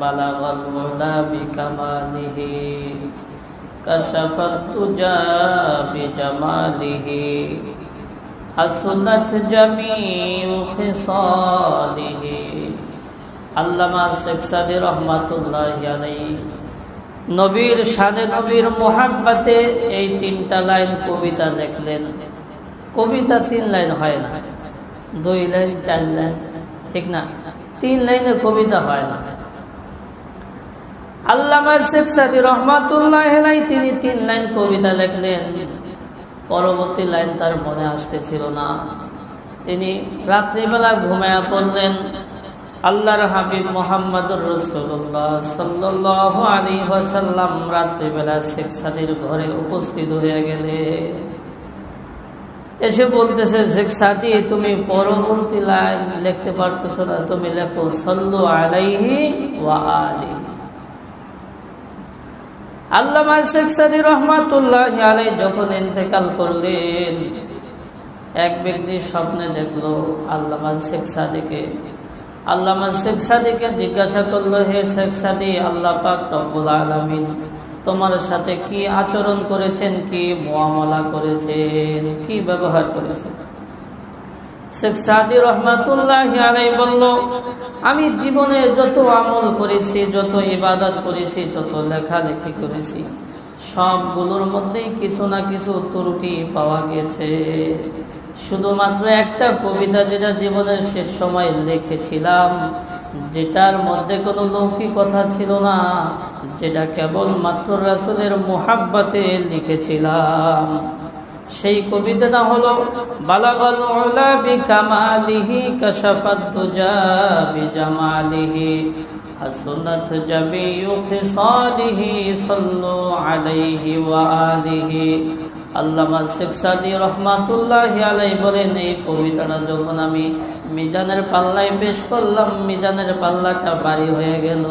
بلغ العلا بكماله كشف الدجى بجماله حسنت جميع خصاله আল্লামা শেখ সাদি রহমাতুল্লাহ আলাই নবীর সাদে নবীর মোহাব্বাতে এই তিনটা লাইন কবিতা দেখলেন কবিতা তিন লাইন হয় না দুই লাইন চার লাইন ঠিক না তিন লাইনে কবিতা হয় না আল্লামা শেখ সাদি রহমাতুল্লাহ তিনি তিন লাইন কবিতা লিখলেন। পরবর্তী লাইন তার মনে আসতেছিল না। তিনি রাত্রিবেলা ঘুমায়া পড়লেন। আল্লাহর হাবিব মোহাম্মদুর রসুল্লাহ সাল্লাহ আলী ওয়াসাল্লাম রাত্রিবেলা শেখ সাদির ঘরে উপস্থিত হয়ে গেলে এসে বলতেছে, শেখ সাদি, তুমি পরবর্তী লাইন লিখতে পারতেছো না। তুমি লেখো, সল্লু আলাইহি ওয়া আলী আল্লামা শেখ সাদি রহমাতুল্লাহ আলাই যখন ইন্তেকাল করলেন, এক ব্যক্তি স্বপ্নে দেখল আল্লামা শেখ সাদিকে। আল্লামা শেখ সাদিকে জিজ্ঞাসা করল, হে শেখ সাদি, আল্লাহ পাক রব্বুল আলমিন তোমার সাথে কি আচরণ করেছেন, কি মোয়ামলা করেছেন, কি ব্যবহার করেছেন? শেখ সাদি রহমাতুল্লাহ আলাই বলল, আমি জীবনে যত আমল করেছি, যত ইবাদত করেছি, যত লেখালেখি করেছি, সবগুলোর মধ্যেই কিছু না কিছু ত্রুটি পাওয়া গেছে। শুধুমাত্র একটা কবিতা যেটা জীবনের শেষ সময় লিখেছিলাম, যেটার মধ্যে কোনো লৌকিকতা ছিল না, যেটা কেবল মাত্র রাসুলের মোহাব্বাতে লিখেছিলাম। সেই কবিতাটা হলো, বালাগাল উলা বিকামালিহি কাশাফাত দুজা বিজামালিহি হাসনাত জামিউ খিসালিহি সাল্লু আলাইহি ওয়া আলিহি। আল্লামা শেখ সাদি রহমাতুল্লাহ আলাই বলেন, এই কবিতাটা যখন আমি মিজানের পাল্লায় পেশ করলাম, মিজানের পাল্লাটা বাড়ি হয়ে গেল।